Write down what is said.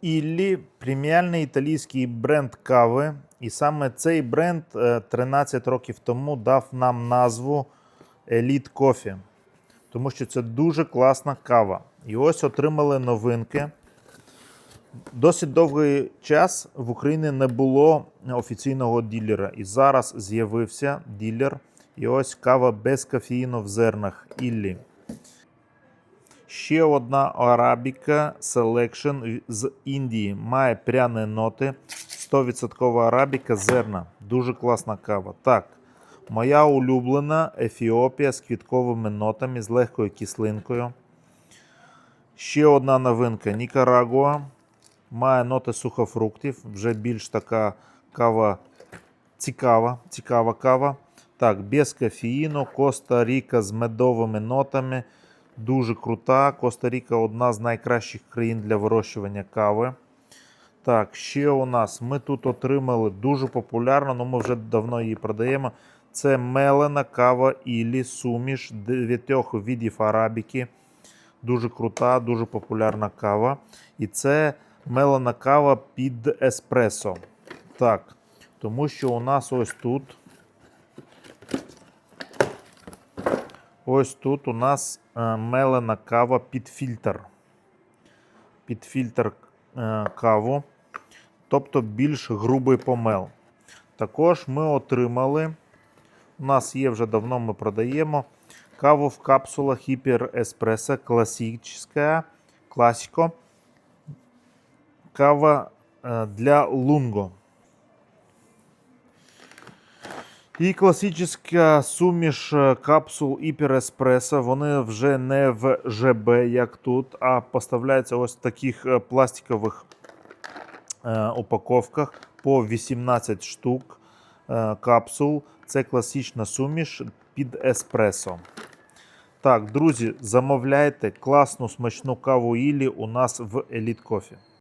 Іллі преміальний італійський бренд кави. І саме цей бренд е, 13 років тому дав нам назву Elite Coffee. Тому що це дуже класна кава. І ось отримали новинки. Досить довгий час в Україні не було офіційного ділера. І зараз з'явився ділер. І ось кава без кофеїну в зернах Іллі. Ще одна арабіка Selection з Індії. Має пряні ноти. 100% арабіка зерна. Дуже класна кава. Так, моя улюблена Ефіопія з квітковими нотами, з легкою кислинкою. Ще одна новинка Нікарагуа. Має ноти сухофруктів. Вже більш така кава цікава. Цікава кава. Так, без кофеїну. Коста-Ріка з медовими нотами. Дуже крута. Коста-Ріка одна з найкращих країн для вирощування кави. Так, ще у нас ми тут отримали дуже популярно, але ми вже давно її продаємо. Це мелена кава Ілі, суміш дев'ятьох видів арабіки. Дуже крута, дуже популярна кава. І це мелена кава під еспресо. Так, тому що у нас ось тут. Ось тут у нас е, мелена кава під фільтр. Під фільтр е, каву, тобто більш грубий помел. Також ми отримали, у нас є вже давно ми продаємо каву в капсулах Hyper Espresso классическая, классико. Кава е, для лунго. І класична суміш е, капсул Hyper Espresso, вони вже не в ЖБ, як тут, а поставляються ось в таких е, пластикових е, упаковках по 18 штук капсул. Це класична суміш під еспресо. Так, друзі, замовляйте класну смачну каву Ілі у нас в Elite Coffee.